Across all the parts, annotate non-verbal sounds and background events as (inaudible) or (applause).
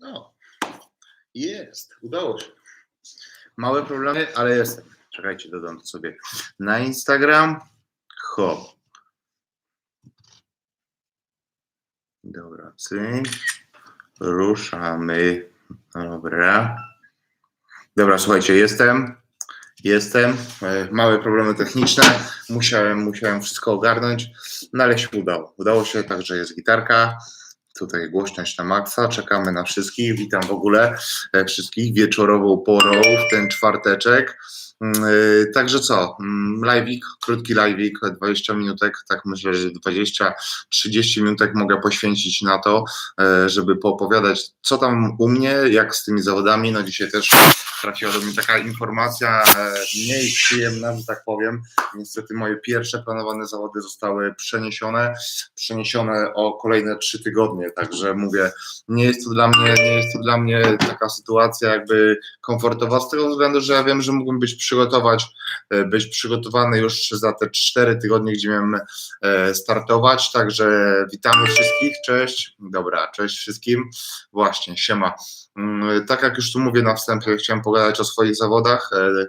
No, jest, udało się. Małe problemy, ale jestem. Czekajcie, dodam to sobie na Instagram. Hop. Dobra, cyk. Ruszamy. Dobra. Dobra, słuchajcie, jestem. Jestem. E, Małe problemy techniczne. Musiałem, musiałem wszystko ogarnąć, no ale się udało. Udało się, także jest gitarka. Tutaj głośność na maksa. Czekamy na wszystkich. Witam w ogóle e, wszystkich wieczorową porą w ten czwarteczek. Mm, e, Także co, mm, live'ik, krótki live'ik, 20 minutek, tak myślę, że 20-30 minutek mogę poświęcić na to, e, żeby poopowiadać, co tam u mnie, jak z tymi zawodami. No dzisiaj też trafiła do mnie taka informacja e, mniej przyjemna, że tak powiem. Niestety moje pierwsze planowane zawody zostały przeniesione, przeniesione o kolejne trzy tygodnie, także mówię, nie jest to dla mnie, nie jest to dla mnie taka sytuacja jakby komfortowa z tego względu, że ja wiem, że mógłbym być przygotować, e, być przygotowany już za te cztery tygodnie, gdzie miałem e, startować, także witamy wszystkich, cześć, dobra, cześć wszystkim, właśnie, siema. Mm, Tak jak już tu mówię na wstępie, chciałem pogadać o swoich zawodach, e,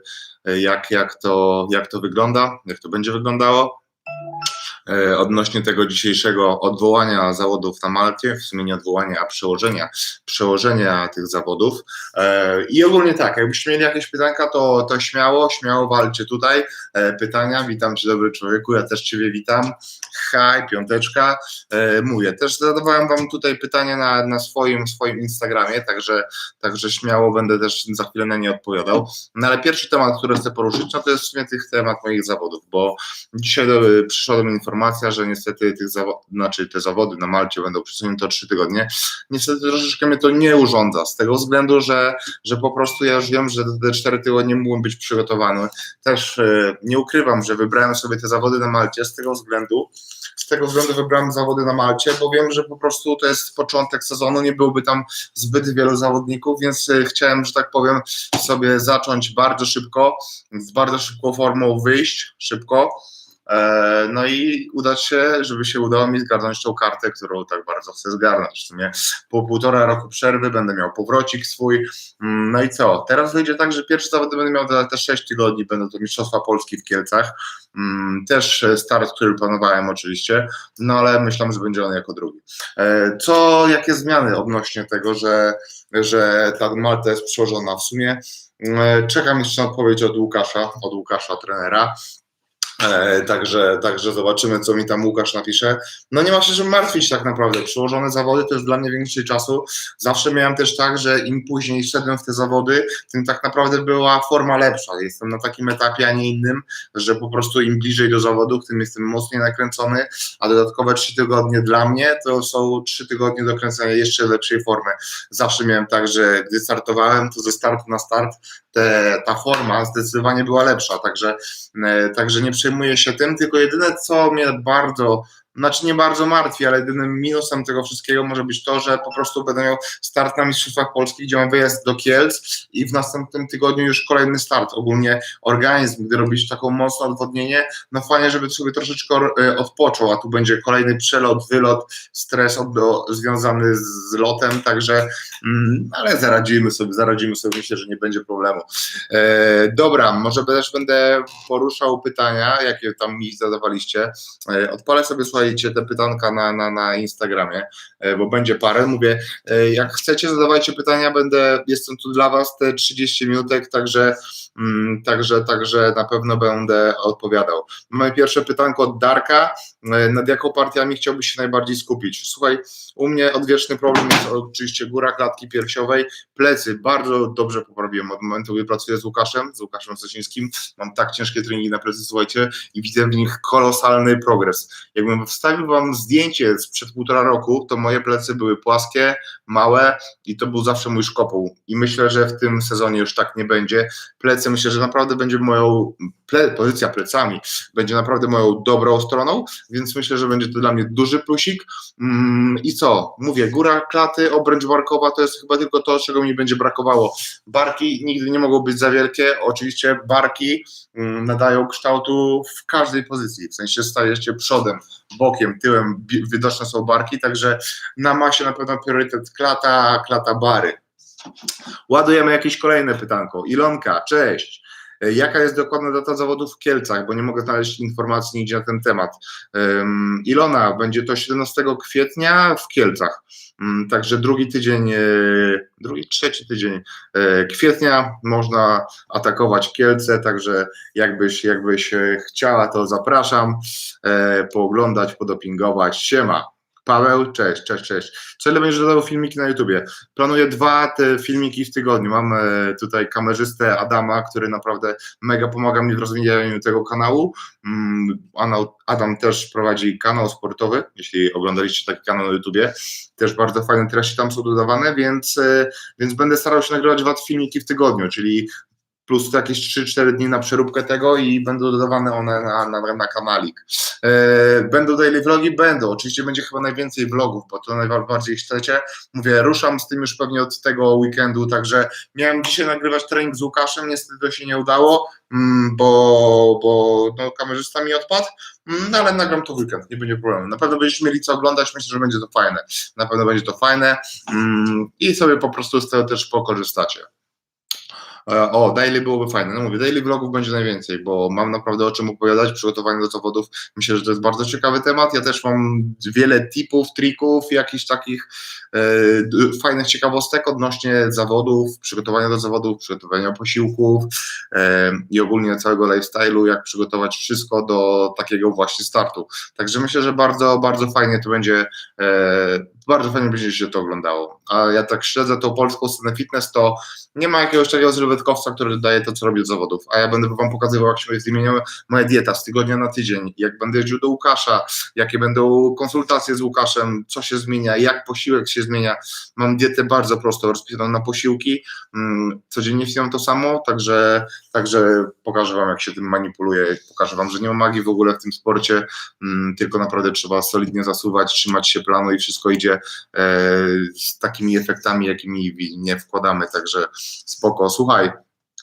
e, jak, jak, to, jak to wygląda, jak to będzie wyglądało. E, Odnośnie tego dzisiejszego odwołania zawodów na Malcie, w sumie nie odwołania, a przełożenia, przełożenia tych zawodów. E, I ogólnie tak, jakbyście mieli jakieś pytanka, to, to śmiało, śmiało walcie tutaj. E, Pytania, witam Cię dobry człowieku, ja też Ciebie witam. Haj, piąteczka. Mówię, też zadawałem Wam tutaj pytania na, na swoim, swoim Instagramie, także, także śmiało będę też za chwilę na nie odpowiadał. No ale pierwszy temat, który chcę poruszyć, no to jest w sumie tych temat moich zawodów, bo dzisiaj do, przyszła do mnie informacja, że niestety tych znaczy te zawody na Malcie będą przesunięte o trzy tygodnie. Niestety troszeczkę mnie to nie urządza, z tego względu, że, że po prostu ja już wiem, że te cztery tygodnie mógłbym być przygotowany. Też e, nie ukrywam, że wybrałem sobie te zawody na Malcie z tego względu, z tego względu wybrałem zawody na Malcie, bo wiem, że po prostu to jest początek sezonu, nie byłoby tam zbyt wielu zawodników, więc e, chciałem, że tak powiem, sobie zacząć bardzo szybko, z bardzo szybką formą wyjść, szybko. E, No i udać się, żeby się udało mi zgarnąć tą kartę, którą tak bardzo chcę zgarnąć. W sumie po półtora roku przerwy będę miał powrocik swój. Mm, No i co? Teraz wyjdzie tak, że pierwsze zawody będę miał te 6 tygodni, będą to Mistrzostwa Polski w Kielcach. Mm, Też start, który planowałem oczywiście, no ale myślę, że będzie on jako drugi. E, Co, jakie zmiany odnośnie tego, że, że ta Malta jest przełożona? W sumie e, czekam jeszcze na odpowiedź od Łukasza, od Łukasza trenera. E, Także, także zobaczymy, co mi tam Łukasz napisze. No nie ma się czym martwić tak naprawdę. Przyłożone zawody to jest dla mnie więcej czasu. Zawsze miałem też tak, że im później szedłem w te zawody, tym tak naprawdę była forma lepsza. Jestem na takim etapie, a nie innym, że po prostu im bliżej do zawodów, tym jestem mocniej nakręcony, a dodatkowe trzy tygodnie dla mnie to są trzy tygodnie do kręcenia jeszcze lepszej formy. Zawsze miałem tak, że gdy startowałem, to ze startu na start te, ta forma zdecydowanie była lepsza, także, e, także nie przejmuję się tym, tylko jedyne co mnie bardzo, znaczy nie bardzo martwi, ale jedynym minusem tego wszystkiego może być to, że po prostu będę miał start na Mistrzostwach Polskich, gdzie mam wyjazd do Kielc i w następnym tygodniu już kolejny start. Ogólnie organizm, gdy robisz taką mocne odwodnienie, no fajnie, żeby sobie troszeczkę e, odpoczął, a tu będzie kolejny przelot, wylot, stres od, do, związany z lotem, także mm, ale zaradzimy sobie, zaradzimy sobie, myślę, że nie będzie problemu. E, dobra, może też będę poruszał pytania, jakie tam mi zadawaliście. E, odpalę sobie, słuchajcie, te pytanka na, na, na Instagramie, e, bo będzie parę. Mówię, e, jak chcecie, zadawajcie pytania, będę, jestem tu dla Was te 30 minutek, także, także, także na pewno będę odpowiadał. Mamy pierwsze pytanko od Darka. E, Nad jaką partiami chciałbyś się najbardziej skupić? Słuchaj, u mnie odwieczny problem jest oczywiście góra klatki piersiowej, plecy bardzo dobrze poprawiłem od momentu, gdy pracuję z Łukaszem, z Łukaszem Sosińskim, mam tak ciężkie treningi na plecy, słuchajcie, i widzę w nich kolosalny progres. Jakbym wstawił wam zdjęcie sprzed półtora roku, to moje plecy były płaskie, małe i to był zawsze mój szkopuł i myślę, że w tym sezonie już tak nie będzie. Plecy myślę, że naprawdę będzie moją, ple, pozycja plecami będzie naprawdę moją dobrą stroną, więc myślę, że będzie to dla mnie duży plusik. Mm, I co? Mówię, góra klaty, obręcz barkowa to jest chyba tylko to, czego mi będzie brakowało. Barki nigdy nie mogą być za wielkie, oczywiście barki mm, nadają kształtu w każdej pozycji, w sensie stajesz się przodem, bokiem, tyłem, widoczne są barki, także na masie na pewno priorytet klata, klata bary. Ładujemy jakieś kolejne pytanko. Ilonka, cześć. E, Jaka jest dokładna data zawodów w Kielcach, bo nie mogę znaleźć informacji nigdzie na ten temat. Ilona, będzie to 17 kwietnia w Kielcach, um, także drugi tydzień, e, drugi, trzeci tydzień e, kwietnia można atakować Kielce, także jakbyś, jakbyś chciała, to zapraszam pooglądać, podopingować. Siema. Paweł, cześć, cześć, cześć. Co ile będziesz dodawał filmiki na YouTubie? Planuję dwa te filmiki w tygodniu. Mam e, tutaj kamerzystę Adama, który naprawdę mega pomaga mi w rozwijaniu tego kanału. Mm, Adam też prowadzi kanał sportowy, jeśli oglądaliście taki kanał na YouTubie. Też bardzo fajne treści tam są dodawane, więc, e, więc będę starał się nagrywać dwa filmiki w tygodniu, czyli plus jakieś 3-4 dni na przeróbkę tego i będą dodawane one na, na, na kanalik. E, Będą daily vlogi? Będą. Oczywiście będzie chyba najwięcej vlogów, bo to najbardziej chcecie. Mówię, ruszam z tym już pewnie od tego weekendu, także miałem dzisiaj nagrywać trening z Łukaszem, niestety to się nie udało, mm, bo, bo no, kamerzysta mi odpadł, Mm, no ale nagram to weekend, nie będzie problemu. Na pewno będziecie mieli co oglądać, myślę, że będzie to fajne. Na pewno będzie to fajne mm, i sobie po prostu z tego też pokorzystacie. E, O, daily byłoby fajne. No mówię, daily vlogów będzie najwięcej, bo mam naprawdę o czym opowiadać, przygotowanie do zawodów. Myślę, że to jest bardzo ciekawy temat. Ja też mam wiele tipów, trików, jakichś takich e, fajnych ciekawostek odnośnie zawodów, przygotowania do zawodów, przygotowania posiłków e, i ogólnie całego lifestyle'u, jak przygotować wszystko do takiego właśnie startu. Także myślę, że bardzo, bardzo fajnie to będzie, e, bardzo fajnie będzie się to oglądało. A ja tak śledzę tą polską scenę fitness, to nie ma jakiegoś takiego sylwetkowca, który daje to, co robi do zawodów, a ja będę wam pokazywał, jak się zmienia moja dieta z tygodnia na tydzień, jak będę jeździł do Łukasza, jakie będą konsultacje z Łukaszem, co się zmienia, jak posiłek się zmienia. Mam dietę bardzo prosto rozpisaną na posiłki, mm, codziennie wsiam to samo, także, także pokażę wam, jak się tym manipuluje, pokażę wam, że nie ma magii w ogóle w tym sporcie, mm, tylko naprawdę trzeba solidnie zasuwać, trzymać się planu i wszystko idzie e, z takimi efektami, jakimi nie wkładamy, także spoko. Słuchaj,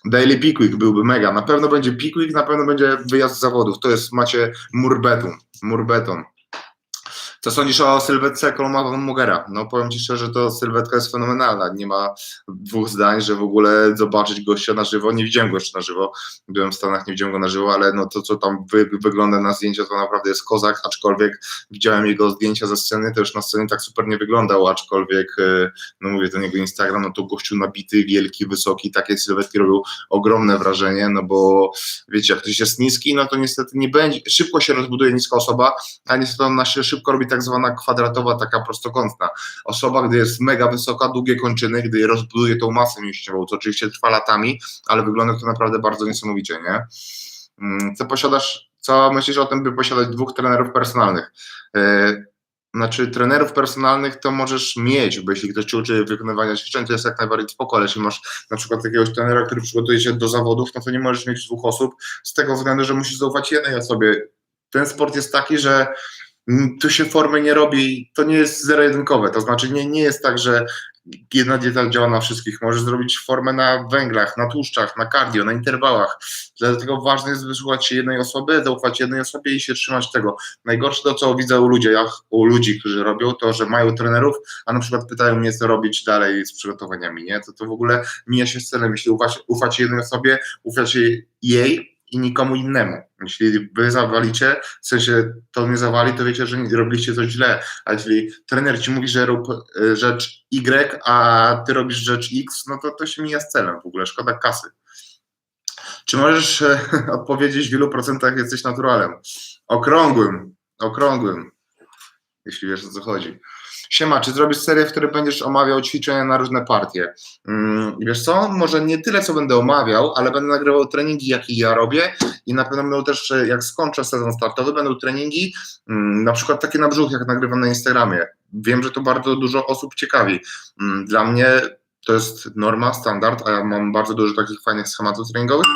Daily Pickwick byłby mega. Na pewno będzie Pickwick, na pewno będzie wyjazd z zawodów. To jest, macie murbeton. murbeton. Co sądzisz o sylwetce Koloma von Mugera? No powiem Ci szczerze, to sylwetka jest fenomenalna. Nie ma dwóch zdań, że w ogóle zobaczyć gościa na żywo. Nie widziałem go jeszcze na żywo. Byłem w Stanach, nie widziałem go na żywo, ale no to, co tam wy, wygląda na zdjęciu, to naprawdę jest kozak, aczkolwiek widziałem jego zdjęcia ze sceny, to już na scenie tak super nie wyglądał, aczkolwiek, e, no mówię, ten jego Instagram, no to gościu nabity, wielki, wysoki, takie sylwetki robią ogromne wrażenie, no bo wiecie, jak ktoś jest niski, no to niestety nie będzie, szybko się rozbuduje niska osoba, a niestety ona się szybko robi tak zwana kwadratowa, taka prostokątna. Osoba, gdy jest mega wysoka, długie kończyny, gdy rozbuduje tą masę mięśniową, co oczywiście trwa latami, ale wygląda to naprawdę bardzo niesamowicie, nie? Mm, Co posiadasz, co myślisz o tym, by posiadać dwóch trenerów personalnych? Yy, Znaczy, trenerów personalnych to możesz mieć, bo jeśli ktoś ci uczy wykonywania ćwiczeń, to jest jak najbardziej spoko, ale jeśli masz na przykład jakiegoś trenera, który przygotuje się do zawodów, no to nie możesz mieć dwóch osób z tego względu, że musisz zaufać jednej osobie. Ten sport jest taki, że tu się formy nie robi, to nie jest zero-jedynkowe, to znaczy nie, nie jest tak, że jedna dieta działa na wszystkich, możesz zrobić formę na węglach, na tłuszczach, na cardio, na interwałach, dlatego ważne jest wysłuchać się jednej osoby, zaufać jednej osobie i się trzymać tego. Najgorsze to, co widzę u ludzi, u ludzi, którzy robią, to, że mają trenerów, a na przykład pytają mnie, co robić dalej z przygotowaniami, nie? To to w ogóle mija się z celem. Jeśli ufać, ufacie jednej osobie, ufacie jej i nikomu innemu. Jeśli wy zawalicie, w sensie to nie zawali, to wiecie, że robiliście coś źle. A jeśli trener ci mówi, że rób e, rzecz Y, a ty robisz rzecz X, no to to się mija z celem w ogóle, szkoda kasy. Czy możesz e, (laughs) odpowiedzieć, w ilu procentach jesteś naturalem? Okrągłym, okrągłym, jeśli wiesz o co chodzi. Siema, czy zrobisz serię, w której będziesz omawiał ćwiczenia na różne partie? Mm, wiesz co, może nie tyle, co będę omawiał, ale będę nagrywał treningi, jakie ja robię i na pewno będą też, e, jak skończę sezon startowy, będą treningi, mm, na przykład takie na brzuch, jak nagrywam na Instagramie. Wiem, że to bardzo dużo osób ciekawi. Mm, Dla mnie to jest norma, standard, a ja mam bardzo dużo takich fajnych schematów treningowych.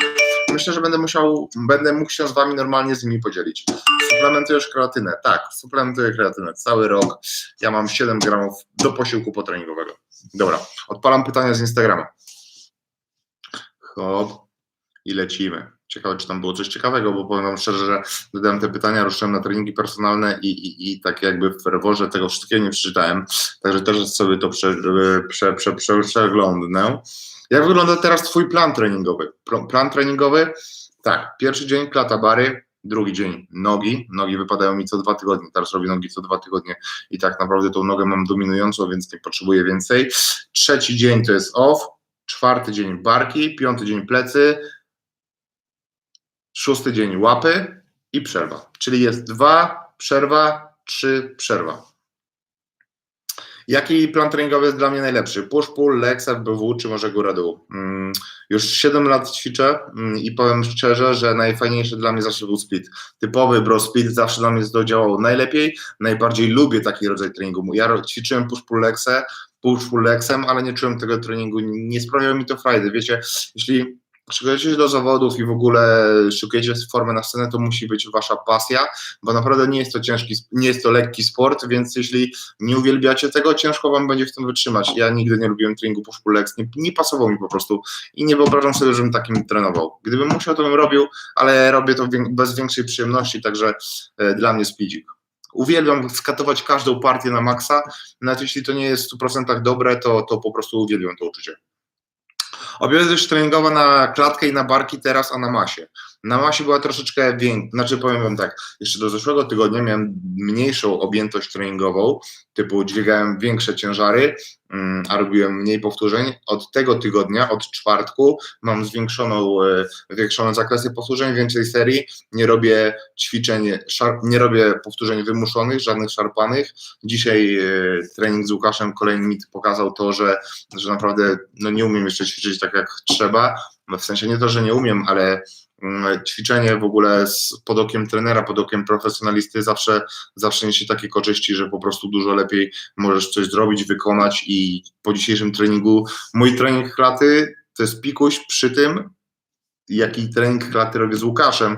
Myślę, że będę musiał, będę mógł się z Wami normalnie z nimi podzielić. Suplementujesz kreatynę? Tak, suplementuję kreatynę cały rok. Ja mam 7 gramów do posiłku potreningowego. Dobra, odpalam pytania z Instagrama. Hop i lecimy. Ciekawe, czy tam było coś ciekawego, bo powiem Wam szczerze, że dodałem te pytania, ruszyłem na treningi personalne i, i, i tak jakby w ferworze tego wszystkiego nie przeczytałem, także też sobie to prze, prze, prze, prze, przeglądnę. Jak wygląda teraz Twój plan treningowy? Plan treningowy? Tak, pierwszy dzień klata bary, drugi dzień nogi. Nogi wypadają mi co dwa tygodnie, teraz robię nogi co dwa tygodnie i tak naprawdę tą nogę mam dominującą, więc nie potrzebuję więcej. Trzeci dzień to jest off, czwarty dzień barki, piąty dzień plecy, szósty dzień łapy i przerwa. Czyli jest dwa, przerwa, trzy, przerwa. Jaki plan treningowy jest dla mnie najlepszy? Push, pull, legs, FBW czy może góra dół? Mm, już 7 lat ćwiczę mm, i powiem szczerze, że najfajniejszy dla mnie zawsze był split. Typowy bro split zawsze dla mnie działał najlepiej. Najbardziej lubię taki rodzaj treningu. Ja ćwiczyłem push, pull, legsę, push, pull, legsem, ale nie czułem tego treningu. Nie sprawiało mi to frajdy. Wiecie, jeśli szykujecie się do zawodów i w ogóle szukujecie formy na scenę, to musi być wasza pasja, bo naprawdę nie jest to ciężki, nie jest to lekki sport, więc jeśli nie uwielbiacie tego, ciężko wam będzie w tym wytrzymać. Ja nigdy nie lubiłem treningu push pull nie, nie pasował mi po prostu i nie wyobrażam sobie, żebym takim trenował. Gdybym musiał, to bym robił, ale robię to bez większej przyjemności, także e, dla mnie speedzik. Uwielbiam skatować każdą partię na maksa, nawet jeśli to nie jest w 100% dobre, to, to po prostu uwielbiam to uczucie. Objętość treningowa na klatkę i na barki teraz, a na masie. Na masie była troszeczkę większa, znaczy powiem wam tak, jeszcze do zeszłego tygodnia miałem mniejszą objętość treningową, typu dźwigałem większe ciężary, mm, a robiłem mniej powtórzeń. Od tego tygodnia, od czwartku mam zwiększoną, e, zwiększone zakresy powtórzeń, więcej serii, nie robię ćwiczeń, nie robię powtórzeń wymuszonych, żadnych szarpanych. Dzisiaj e, trening z Łukaszem kolejny mi pokazał to, że, że naprawdę no nie umiem jeszcze ćwiczyć tak jak trzeba, w sensie nie to, że nie umiem, ale ćwiczenie w ogóle z, pod okiem trenera, pod okiem profesjonalisty zawsze, zawsze niesie takie korzyści, że po prostu dużo lepiej możesz coś zrobić, wykonać i po dzisiejszym treningu, mój trening klaty to jest pikuś przy tym, jaki trening klaty robię z Łukaszem,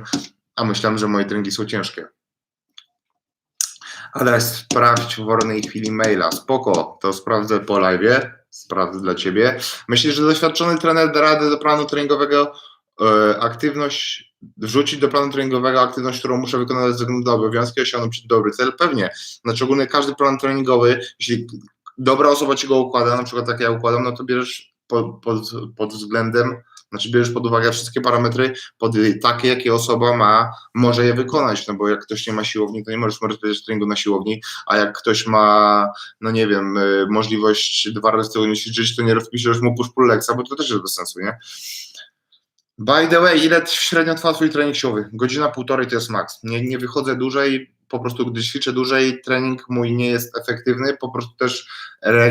a myślałem, że moje treningi są ciężkie. Ale sprawdź w wolnej chwili maila. Spoko, to sprawdzę po live. Sprawdzę dla ciebie. Myślisz, że doświadczony trener da radę do planu treningowego aktywność, wrzucić do planu treningowego aktywność, którą muszę wykonać ze względu na obowiązki, osiągnąć dobry cel? Pewnie. Znaczy ogólnie każdy plan treningowy, jeśli dobra osoba ci go układa, na przykład tak ja układam, no to bierzesz pod, pod, pod względem, znaczy bierzesz pod uwagę wszystkie parametry pod takie, jakie osoba ma, może je wykonać, no bo jak ktoś nie ma siłowni, to nie możesz rozpocząć treningu na siłowni, a jak ktoś ma, no nie wiem, y, możliwość dwa razy w tygodniu ćwiczyć, to nie rozpiszesz mu push pull legsa, bo to też jest bez sensu, nie? By the way, ile średnio trwa twój trening siłowy? Godzina, półtorej to jest maks. Nie, nie wychodzę dłużej, po prostu gdy ćwiczę dłużej, trening mój nie jest efektywny, po prostu też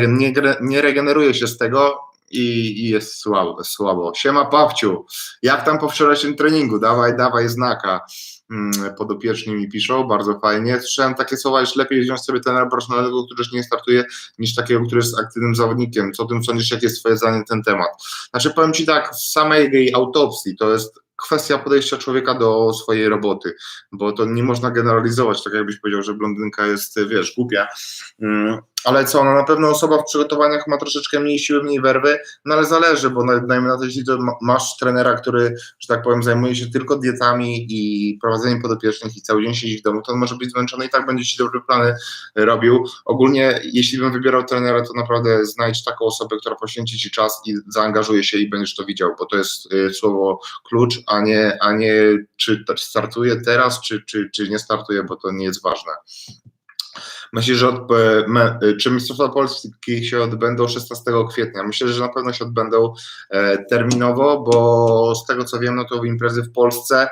nie, nie regeneruję się z tego i, i jest słabo, słabo. Siema Pawciu, jak tam po wczorajszym treningu? Dawaj, dawaj znaka. Mm, Podopieczni mi piszą, bardzo fajnie. Słyszałem takie słowa, że lepiej wziąć sobie trenera profesjonalnego, który już nie startuje, niż takiego, który jest aktywnym zawodnikiem. Co o tym sądzisz, jakie jest twoje zdanie na ten temat? Znaczy powiem Ci tak, z samej jej autopsji to jest kwestia podejścia człowieka do swojej roboty, bo to nie można generalizować, tak jakbyś powiedział, że blondynka jest, wiesz, głupia, Mm, ale co, no na pewno osoba w przygotowaniach ma troszeczkę mniej siły, mniej werwy, no ale zależy, bo na- dajmy na to, jeśli to ma- masz trenera, który, że tak powiem, zajmuje się tylko dietami i prowadzeniem podopiecznych i cały dzień siedzi w domu, to on może być zmęczony i tak będzie Ci dobre plany robił. Ogólnie, jeśli bym wybierał trenera, to naprawdę znajdź taką osobę, która poświęci Ci czas i zaangażuje się i będziesz to widział, bo to jest y, słowo klucz, a nie, a nie czy startuje teraz, czy, czy, czy nie startuje, bo to nie jest ważne. Myślę, że od, e, me, e, czy Mistrzostwa Polski się odbędą 16 kwietnia? Myślę, że na pewno się odbędą e, terminowo, bo z tego co wiem, no to imprezy w Polsce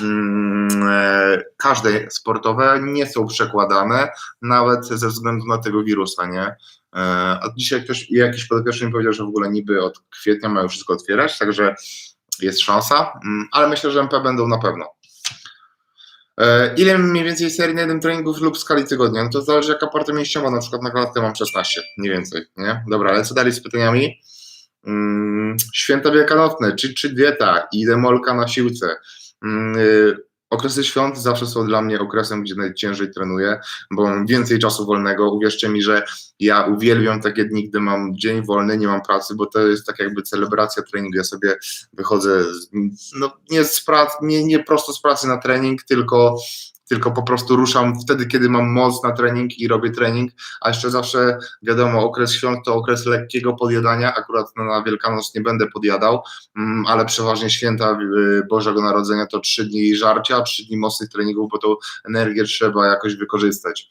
mm, e, każde sportowe nie są przekładane, nawet ze względu na tego wirusa, nie? E, a dzisiaj ktoś, jakiś podopieczny mi powiedział, że w ogóle niby od kwietnia mają wszystko otwierać, także jest szansa, mm, ale myślę, że MP będą na pewno. E, Ile mniej więcej serii na jednym treningu lub skali tygodnia? No to zależy jaka partia mięśniowa, na przykład na klatkę mam 16, mniej więcej, nie? Dobra, ale co dalej z pytaniami? Mm, święta wielkanocne, czy, czy dieta i demolka na siłce. Okresy świąt zawsze są dla mnie okresem, gdzie najciężej trenuję, bo mam więcej czasu wolnego. Uwierzcie mi, że ja uwielbiam takie dni, gdy mam dzień wolny, nie mam pracy, bo to jest tak jakby celebracja treningu. Ja sobie wychodzę, z, no nie, z pracy, nie, nie prosto z pracy na trening, tylko tylko po prostu ruszam wtedy, kiedy mam moc na trening i robię trening, a jeszcze zawsze wiadomo, okres świąt to okres lekkiego podjadania, akurat na Wielkanoc nie będę podjadał, mm, ale przeważnie święta y, Bożego Narodzenia to trzy dni żarcia, trzy dni mocnych treningów, bo tą energię trzeba jakoś wykorzystać.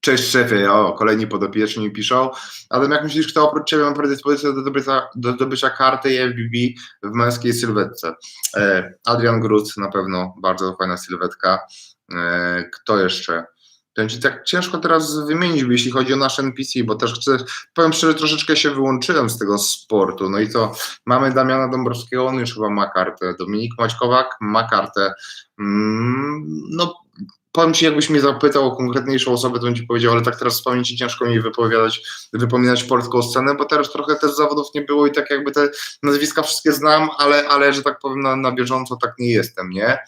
Cześć szefie, o, kolejni podopieczni piszą. Adam, jak myślisz, kto oprócz Ciebie ma predyspozycję do do zdobycia karty FBB w męskiej sylwetce? E, Adrian Grut na pewno, bardzo fajna sylwetka. E, kto jeszcze? Powiem tak ciężko teraz wymienić, jeśli chodzi o nasz NPC, bo też chcę, powiem szczerze, troszeczkę się wyłączyłem z tego sportu. No i to mamy Damiana Dąbrowskiego, on już chyba ma kartę. Dominik Maćkowak ma kartę. Mm, no, powiem Ci, jakbyś mnie zapytał o konkretniejszą osobę, to bym Ci powiedział, ale tak teraz z ciężko mi wypowiadać, wypominać polską scenę, bo teraz trochę też zawodów nie było i tak jakby te nazwiska wszystkie znam, ale, ale że tak powiem na, na bieżąco tak nie jestem, nie?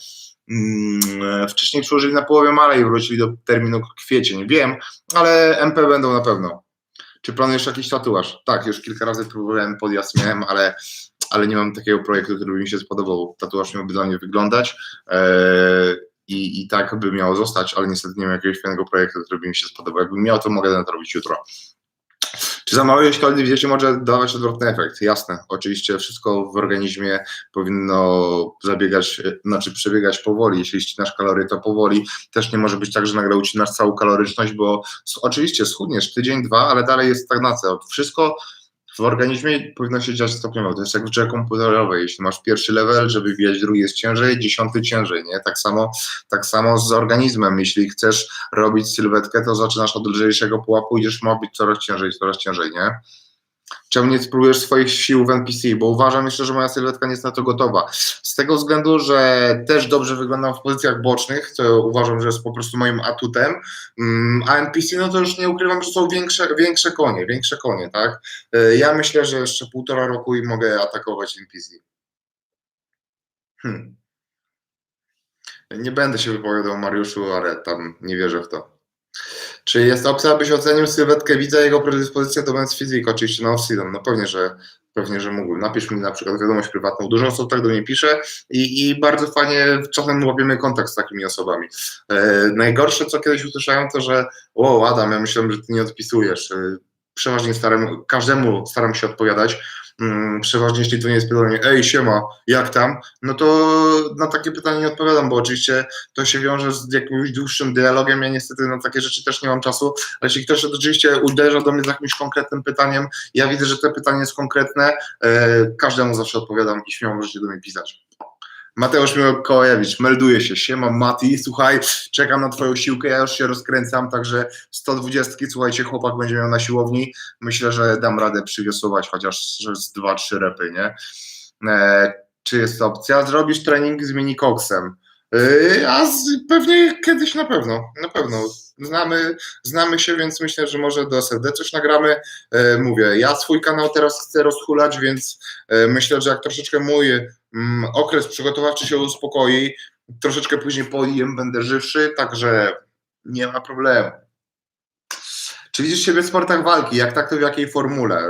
Mm, wcześniej przyłożyli na połowie maja i wrócili do terminu kwiecień. Wiem, ale MP będą na pewno. Czy planujesz jakiś tatuaż? Tak, już kilka razy próbowałem podjazd miałem, ale, ale nie mam takiego projektu, który by mi się spodobał. Tatuaż miałby dla mnie wyglądać. Eee, i, I tak by miało zostać, ale niestety nie mam jakiegoś fajnego projektu, który by mi się spodobał. Jakbym miał, to mogę to robić jutro. Czy za małe w diecie może dawać odwrotny efekt? Jasne, oczywiście wszystko w organizmie powinno zabiegać, znaczy przebiegać powoli. Jeśli ścinasz kalorie, to powoli. Też nie może być tak, że nagle ucinasz całą kaloryczność, bo oczywiście schudniesz tydzień, dwa, ale dalej jest stagnacja. Wszystko w organizmie powinno się dziać stopniowo. To jest jak w grze komputerowej. Jeśli masz pierwszy level, żeby wbijać drugi jest ciężej, dziesiąty ciężej, nie? Tak samo, tak samo z organizmem. Jeśli chcesz robić sylwetkę, to zaczynasz od lżejszego pułapu, idziesz ma być coraz ciężej, coraz ciężej, nie? Czemu nie spróbujesz swoich sił w NPC? Bo uważam jeszcze, że moja sylwetka nie jest na to gotowa. Z tego względu, że też dobrze wyglądam w pozycjach bocznych, co uważam, że jest po prostu moim atutem, mm, a NPC, no to już nie ukrywam, że są większe, większe konie, większe konie, tak? E, ja myślę, że jeszcze półtora roku i mogę atakować NPC. Hmm. Nie będę się wypowiadał Mariuszu, ale tam nie wierzę w to. Czy jest opcja, abyś ocenił sylwetkę widza jego predyspozycję do Men's Physique, oczywiście na off-season? No pewnie, że pewnie, że mógłbym. Napisz mi na przykład wiadomość prywatną. Dużo osób tak do mnie pisze i, i bardzo fajnie czasem łapiemy kontakt z takimi osobami. E, najgorsze, co kiedyś usłyszałem, to że o, Adam, ja myślałem, że ty nie odpisujesz. E, przeważnie staram, każdemu staram się odpowiadać przeważnie jeśli to nie jest pytanie, ej siema, jak tam, no to na takie pytanie nie odpowiadam, bo oczywiście to się wiąże z jakimś dłuższym dialogiem, ja niestety na takie rzeczy też nie mam czasu, ale jeśli ktoś oczywiście uderza do mnie z jakimś konkretnym pytaniem, ja widzę, że to pytanie jest konkretne, e, każdemu zawsze odpowiadam i śmiało możecie do mnie pisać. Mateusz Mikołajewicz, melduje się. Siema Mati, słuchaj, czekam na twoją siłkę, ja już się rozkręcam, także 120, słuchajcie, chłopak będzie miał na siłowni. Myślę, że dam radę przywiosłować chociaż z 2-3 repy, nie? E, czy jest opcja? Zrobisz trening z minikoksem. E, a z, pewnie kiedyś na pewno, na pewno. Znamy, znamy się, więc myślę, że może do SFD coś nagramy. E, mówię, ja swój kanał teraz chcę rozhulać, więc e, myślę, że jak troszeczkę mój okres przygotowawczy się uspokoi, troszeczkę później po będę żywszy, także nie ma problemu. Czy widzisz siebie w sportach walki? Jak tak, to w jakiej formule?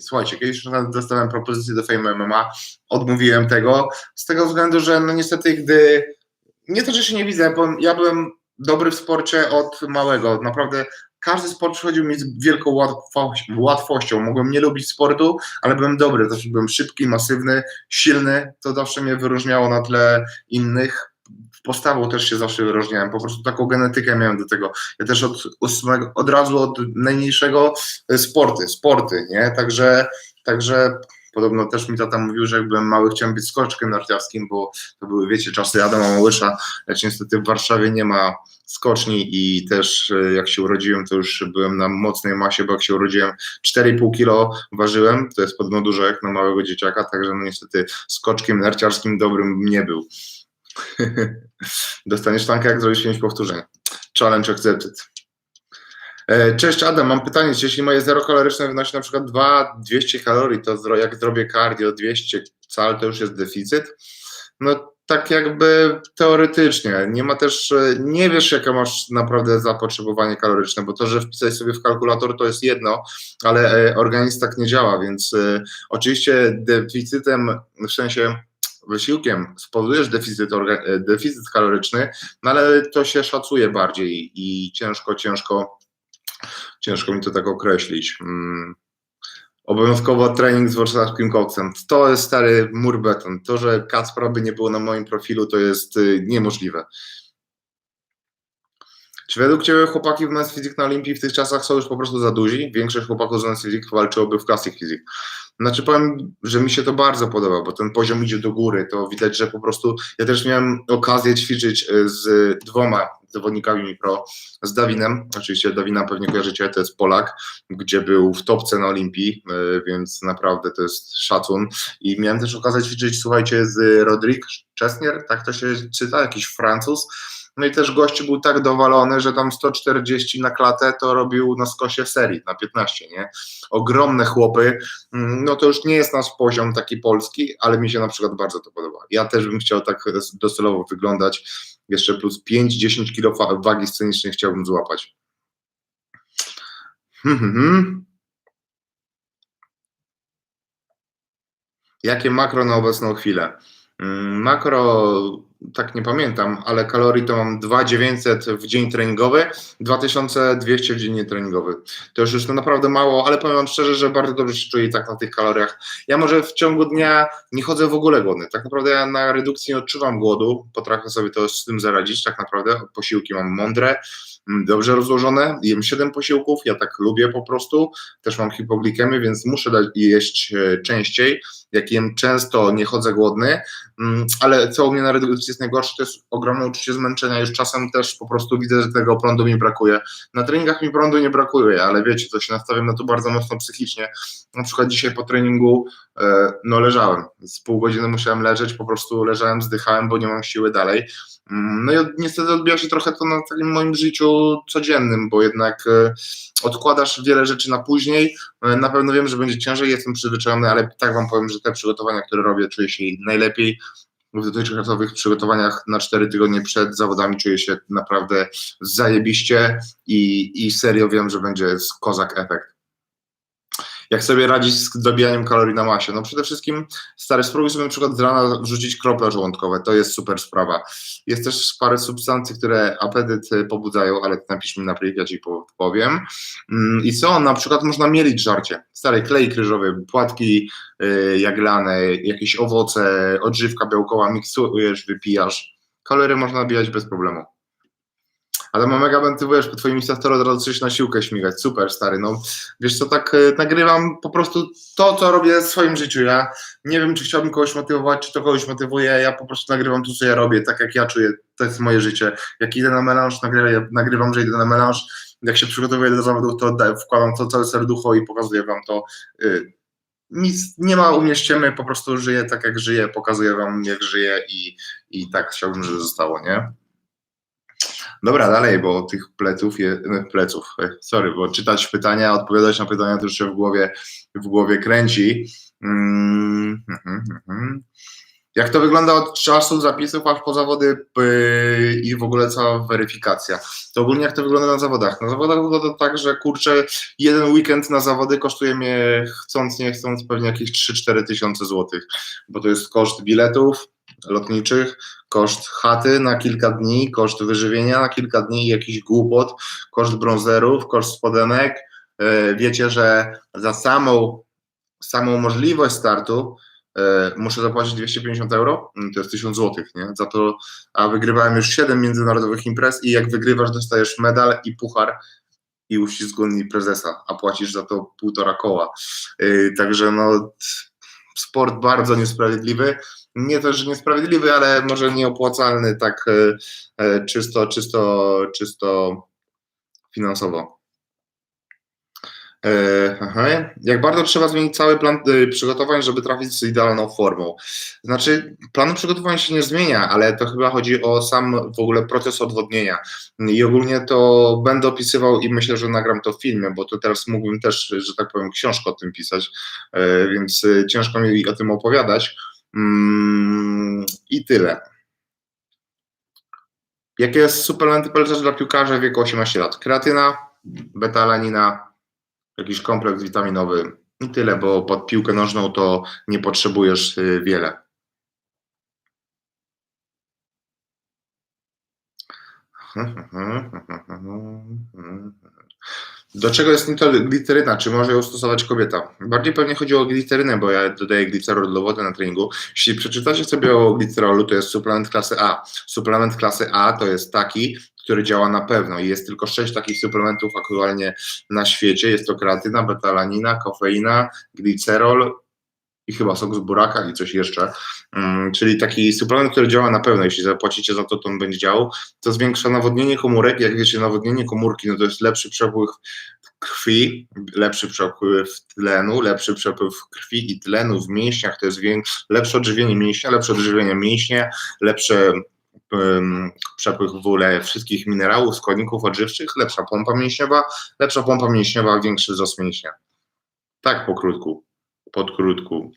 Słuchajcie, kiedyś dostałem propozycję do Fame MMA, odmówiłem tego, z tego względu, że no niestety, gdy nie to, że się nie widzę, bo ja byłem dobry w sporcie od małego. Naprawdę każdy sport przychodził mi z wielką łatwością. Mogłem nie lubić sportu, ale byłem dobry. Zawsze byłem szybki, masywny, silny. To zawsze mnie wyróżniało na tle innych. Postawą też się zawsze wyróżniałem. Po prostu taką genetykę miałem do tego. Ja też od, od razu od najmniejszego e, sporty, sporty, nie? Także, także Podobno też mi tata mówił, że jak byłem mały, chciałem być skoczkiem narciarskim, bo to były, wiecie, czasy Adama Małysza, lecz niestety w Warszawie nie ma skoczni i też e, jak się urodziłem, to już byłem na mocnej masie, bo jak się urodziłem 4,5 kilo ważyłem, to jest podobno dużo jak na małego dzieciaka, także no niestety skoczkiem narciarskim dobrym nie był. (laughs) Dostaniesz tankę, jak zrobisz 5 powtórzeń. Challenge accepted. E, Cześć Adam, mam pytanie, czy jeśli moje zero kaloryczne wynosi na przykład 2 200 kalorii, to jak zrobię cardio 200 cal, to już jest deficyt? No tak jakby teoretycznie, nie ma też, e, nie wiesz jakie masz naprawdę zapotrzebowanie kaloryczne, bo to, że wpisać sobie w kalkulator to jest jedno, ale e, organizm tak nie działa, więc oczywiście deficytem, w sensie wysiłkiem spowodujesz deficyt, deficyt kaloryczny, no ale to się szacuje bardziej i ciężko, ciężko ciężko mi to tak określić. Mm. Obowiązkowo trening z warszawskim koksem. To jest stary mur beton. To, że Kacpra by nie było na moim profilu, to jest y, niemożliwe. Czy według Ciebie chłopaki w Men's Physique na Olimpii w tych czasach są już po prostu za duzi? Większość chłopaków z Men's Physique walczyłoby w Classic Physique. Znaczy powiem, że mi się to bardzo podoba, bo ten poziom idzie do góry, to widać, że po prostu ja też miałem okazję ćwiczyć y, z dwoma zawodnikami pro, z Dawinem, oczywiście Dawina pewnie kojarzycie, to jest Polak, gdzie był w topce na Olimpii, y, więc naprawdę to jest szacun. I miałem też okazję ćwiczyć, słuchajcie, z Rodrik Czesnier, tak to się czyta, jakiś Francuz, no i też gościu był tak dowalony, że tam 140 na klatę to robił na skosie serii, na 15, nie? Ogromne chłopy, Mm, no to już nie jest nasz poziom taki polski, ale mi się na przykład bardzo to podoba. Ja też bym chciał tak docelowo wyglądać, jeszcze plus 5-10 kilo fa- wagi scenicznej chciałbym złapać. Hmm, hmm, hmm. Jakie makro na obecną chwilę? Mm, Makro, tak nie pamiętam, ale kalorii to mam 2900 w dzień treningowy, 2200 w dzień nietreningowy. To już jest naprawdę mało, ale powiem wam szczerze, że bardzo dobrze się czuję tak na tych kaloriach. Ja może w ciągu dnia nie chodzę w ogóle głodny. Tak naprawdę ja na redukcji nie odczuwam głodu, potrafię sobie to z tym zaradzić, tak naprawdę. Posiłki mam mądre, mm, dobrze rozłożone, jem 7 posiłków, ja tak lubię po prostu, też mam hipoglikemię, więc muszę jeść e, częściej. Jak jem często, nie chodzę głodny, Mm, ale co u mnie na redukcji jest najgorsze, to jest ogromne uczucie zmęczenia. Już czasem też po prostu widzę, że tego prądu mi brakuje. Na treningach mi prądu nie brakuje, ale wiecie, to się nastawiam na to bardzo mocno psychicznie. Na przykład dzisiaj po treningu e, no leżałem. Z pół godziny musiałem leżeć, po prostu leżałem, zdychałem, bo nie mam siły dalej. Mm, No i niestety odbija się trochę to na takim moim życiu codziennym, bo jednak e, odkładasz wiele rzeczy na później. E, Na pewno wiem, że będzie ciężej, jestem przyzwyczajony, ale tak wam powiem, że te przygotowania, które robię, czuję się najlepiej. W dotychczasowych przygotowaniach na 4 tygodnie przed zawodami czuję się naprawdę zajebiście i, i serio wiem, że będzie kozak efekt. Jak sobie radzić z dobijaniem kalorii na masie? No przede wszystkim, stary, spróbuj sobie na przykład z rana wrzucić krople żołądkowe, to jest super sprawa. Jest też parę substancji, które apetyt y, pobudzają, ale napisz mi na priv, ja ci po- powiem. Mm, I są, na przykład można mielić żarcie. Stary klej kryżowy, płatki y, jaglane, jakieś owoce, odżywka białkowa, miksujesz, wypijasz. Kalorie można nabijać bez problemu. Ale mam mega motywujesz po twoim Instastory od razu coś na siłkę śmigać. Super, stary. No wiesz co, tak y, nagrywam po prostu to, co robię w swoim życiu. Ja nie wiem, czy chciałbym kogoś motywować, czy to kogoś motywuje. Ja po prostu nagrywam to, co ja robię, tak jak ja czuję. To jest moje życie. Jak idę na melanż, nagrywam, nagrywam że idę na melanż. Jak się przygotowuję do zawodów, to da- wkładam to całe serducho i pokazuję wam to. Y, Nic nie ma u mnie ściemy, po prostu żyję tak, jak żyję, pokazuję wam, jak żyję i, i tak chciałbym, żeby zostało, nie? Dobra, dalej, bo tych pleców, je, (laughs) pleców, sorry, bo czytać pytania, odpowiadać na pytania to już się w głowie, w głowie kręci. Mm, mhm, mhm. Jak to wygląda od czasu zapisów aż po zawody yy, i w ogóle cała weryfikacja? To ogólnie jak to wygląda na zawodach? Na zawodach wygląda tak, że kurczę, jeden weekend na zawody kosztuje mnie chcąc, nie chcąc pewnie jakieś 3-4 tysiące złotych, bo to jest koszt biletów lotniczych, koszt chaty na kilka dni, koszt wyżywienia na kilka dni, jakiś głupot, koszt brązerów, koszt spodenek. E, Wiecie, że za samą, samą możliwość startu e, muszę zapłacić 250 euro, Mm, to jest 1000 złotych, nie? Za to, a wygrywałem już 7 międzynarodowych imprez i jak wygrywasz, dostajesz medal i puchar i uścisk prezesa, a płacisz za to półtora koła. E, Także no, sport bardzo niesprawiedliwy. Nie też że niesprawiedliwy, ale może nieopłacalny tak e, e, czysto, czysto, czysto finansowo. E, aha. Jak bardzo trzeba zmienić cały plan przygotowań, żeby trafić z idealną formą? Znaczy, planu przygotowań się nie zmienia, ale to chyba chodzi o sam w ogóle proces odwodnienia. I ogólnie to będę opisywał i myślę, że nagram to w filmie, bo to teraz mógłbym też, że tak powiem, książkę o tym pisać, więc ciężko mi o tym opowiadać. Mm, I tyle. Jakie suplementy polecasz dla piłkarza w wieku 18 lat? Kreatyna, beta-alanina, jakiś kompleks witaminowy i tyle, bo pod piłkę nożną to nie potrzebujesz y, wiele. (laughs) Do czego jest nitrogliceryna? Czy może ją stosować kobieta? Bardziej pewnie chodzi o glicerynę, bo ja dodaję glicerol do wody na treningu. Jeśli przeczytacie sobie o glicerolu, to jest suplement klasy A. Suplement klasy A to jest taki, który działa na pewno i jest tylko sześć takich suplementów aktualnie na świecie. Jest to kreatyna, betalanina, kofeina, glicerol i chyba sok z buraka i coś jeszcze. Um, czyli taki suplement, który działa na pewno. Jeśli zapłacicie za to, to on będzie działał. To zwiększa nawodnienie komórek. Jak wiecie, nawodnienie komórki no to jest lepszy przepływ krwi, lepszy przepływ tlenu, lepszy przepływ krwi i tlenu w mięśniach, to jest lepsze odżywienie mięśnia, lepsze odżywienie mięśnie, lepsze przepływ w ogóle wszystkich minerałów, składników odżywczych, lepsza pompa mięśniowa, lepsza pompa mięśniowa, większy wzrost mięśnia. Tak pokrótku, podkrótku.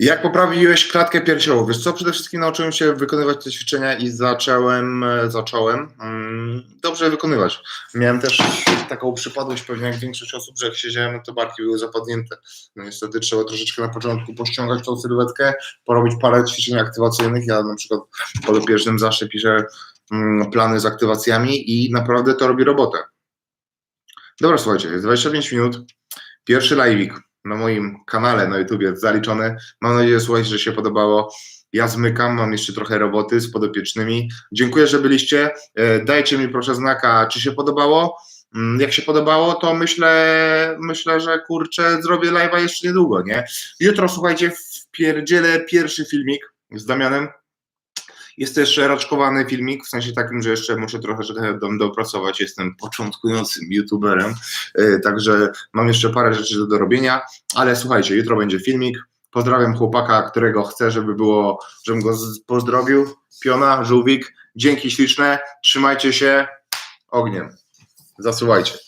Jak poprawiłeś klatkę piersiową? Wiesz co, przede wszystkim nauczyłem się wykonywać te ćwiczenia i zacząłem, zacząłem um, dobrze wykonywać. Miałem też taką przypadłość pewnie jak większość osób, że jak siedziałem, to barki były zapadnięte. No niestety trzeba troszeczkę na początku pościągać tą sylwetkę, porobić parę ćwiczeń aktywacyjnych. Ja na przykład podopiecznym zawsze piszę um, plany z aktywacjami i naprawdę to robi robotę. Dobra, słuchajcie, jest 25 minut. Pierwszy live'ik na moim kanale na YouTubie zaliczony. Mam nadzieję, słuchajcie, że się podobało. Ja zmykam, mam jeszcze trochę roboty z podopiecznymi. Dziękuję, że byliście. Dajcie mi proszę znaka, czy się podobało. Jak się podobało, to myślę, myślę, że kurczę, zrobię live'a jeszcze niedługo, nie? Jutro, słuchajcie, wpierdzielę pierwszy filmik z Damianem. Jest jeszcze raczkowany filmik, w sensie takim, że jeszcze muszę trochę dopracować. Jestem początkującym youtuberem, także mam jeszcze parę rzeczy do dorobienia, ale słuchajcie, jutro będzie filmik. Pozdrawiam chłopaka, którego chcę, żeby było, żebym go pozdrowił. Piona, żółwik, dzięki śliczne, trzymajcie się ogniem. Zasuwajcie.